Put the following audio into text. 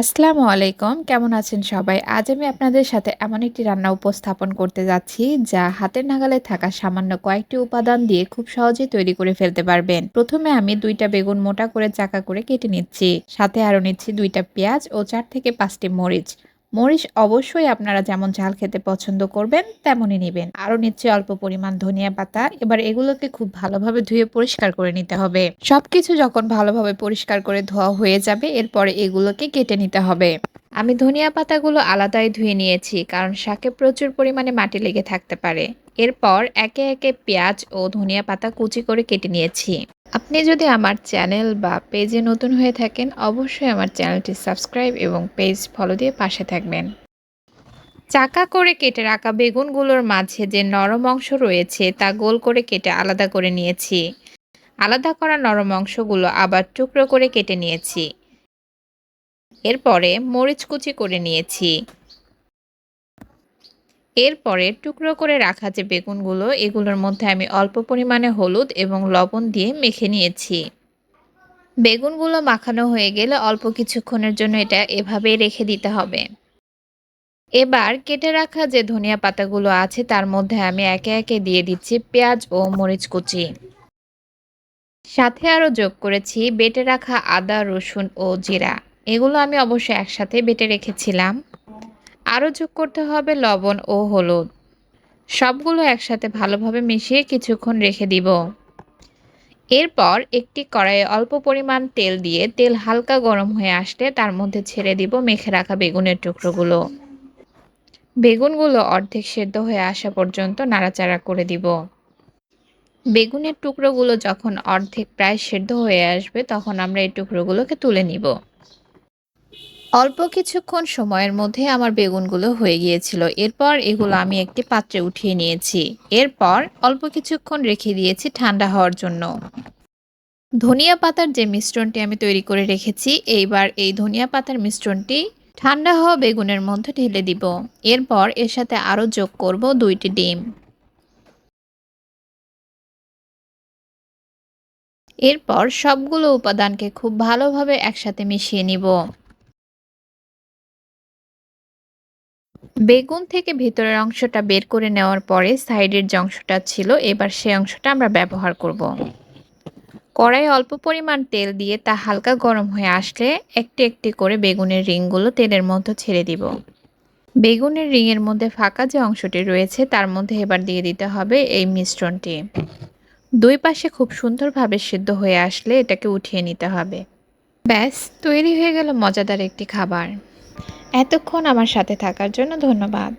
আসসালামু আলাইকুম। কেমন আছেন সবাই? আজ আমি আপনাদের সাথে এমন একটি রান্না উপস্থাপন করতে যাচ্ছি, যা হাতের নাগালে থাকা সামান্য কয়েকটি উপাদান দিয়ে খুব সহজে তৈরি করে ফেলতে পারবেন। প্রথমে আমি দুইটা বেগুন মোটা করে চাকা করে কেটে নিচ্ছি। সাথে আরও নিচ্ছি দুইটা পেঁয়াজ ও চার থেকে পাঁচটি মরিচ। মরিচ অবশ্যই আপনারা যেমন ঝাল খেতে পছন্দ করবেন, তেমনই নেবেন। আরও নিচ্ছে অল্প পরিমাণ ধনিয়া পাতা। এবার এগুলোকে খুব ভালোভাবে ধুয়ে পরিষ্কার করে নিতে হবে। সবকিছু যখন ভালোভাবে পরিষ্কার করে ধোয়া হয়ে যাবে, এরপরে এগুলোকে কেটে নিতে হবে। আমি ধনিয়া পাতাগুলো আলাদাই ধুয়ে নিয়েছি, কারণ শাকে প্রচুর পরিমাণে মাটি লেগে থাকতে পারে। এরপর একে একে পেঁয়াজ ও ধনিয়া পাতা কুচি করে কেটে নিয়েছি। আপনি যদি আমার চ্যানেল বা পেজে নতুন হয়ে থাকেন, অবশ্যই আমার চ্যানেলটি সাবস্ক্রাইব এবং পেজ ফলো দিয়ে পাশে থাকবেন। চাকা করে কেটে রাখা বেগুনগুলোর মাঝে যে নরম অংশ রয়েছে, তা গোল করে কেটে আলাদা করে নিয়েছি। আলাদা করা নরম অংশগুলো আবার টুকরো করে কেটে নিয়েছি। এরপরে মরিচ কুচি করে নিয়েছি। এরপরে টুকরো করে রাখা যে বেগুনগুলো, এগুলোর মধ্যে আমি অল্প পরিমাণে হলুদ এবং লবণ দিয়ে মেখে নিয়েছি। বেগুনগুলো মাখানো হয়ে গেলে অল্প কিছুক্ষণের জন্য এটা এভাবেই রেখে দিতে হবে। এবার কেটে রাখা যে ধনিয়া পাতাগুলো আছে, তার মধ্যে আমি একে একে দিয়ে দিচ্ছি পেঁয়াজ ও মরিচ কুচি। সাথে আরও যোগ করেছি বেটে রাখা আদা, রসুন ও জিরা। এগুলো আমি অবশ্যই একসাথে বেটে রেখেছিলাম। আরও যোগ করতে হবে লবণ ও হলুদ। সবগুলো একসাথে ভালোভাবে মিশিয়ে কিছুক্ষণ রেখে দিব। এরপর একটি কড়াইয়ে অল্প পরিমাণ তেল দিয়ে তেল হালকা গরম হয়ে আসলে তার মধ্যে ছেড়ে দিব মেখে রাখা বেগুনের টুকরোগুলো। বেগুনগুলো অর্ধেক সেদ্ধ হয়ে আসা পর্যন্ত নাড়াচাড়া করে দিব। বেগুনের টুকরোগুলো যখন অর্ধেক প্রায় সেদ্ধ হয়ে আসবে তখন আমরা এই টুকরোগুলোকে তুলে নিব। অল্প কিছুক্ষণ সময়ের মধ্যে আমার বেগুনগুলো হয়ে গিয়েছিল। এরপর এগুলো আমি একটি পাত্রে উঠিয়ে নিয়েছি। এরপর অল্প কিছুক্ষণ রেখে দিয়েছি ঠান্ডা হওয়ার জন্য। ধনিয়া পাতার যে মিশ্রণটি আমি তৈরি করে রেখেছি, এইবার এই ধনিয়া পাতার মিশ্রণটি ঠান্ডা হওয়া বেগুনের মধ্যে ঢেলে দিব। এরপর এর সাথে আরও যোগ করব দুইটি ডিম। এরপর সবগুলো উপাদানকে খুব ভালোভাবে একসাথে মিশিয়ে নিব। বেগুন থেকে ভেতরের অংশটা বের করে নেওয়ার পরে সাইডের যে অংশটা ছিল, এবার সেই অংশটা আমরা ব্যবহার করব। কড়াই অল্প পরিমাণ তেল দিয়ে তা হালকা গরম হয়ে আসলে একটি একটি করে বেগুনের রিংগুলো তেলের মধ্যে ছেড়ে দিব। বেগুনের রিংয়ের মধ্যে ফাঁকা যে অংশটি রয়েছে, তার মধ্যে এবার দিয়ে দিতে হবে এই মিশ্রণটি। দুই পাশে খুব সুন্দরভাবে সিদ্ধ হয়ে আসলে এটাকে উঠিয়ে নিতে হবে। ব্যাস, তৈরি হয়ে গেল মজাদার একটি খাবার। এতক্ষণ আমার সাথে থাকার জন্য ধন্যবাদ।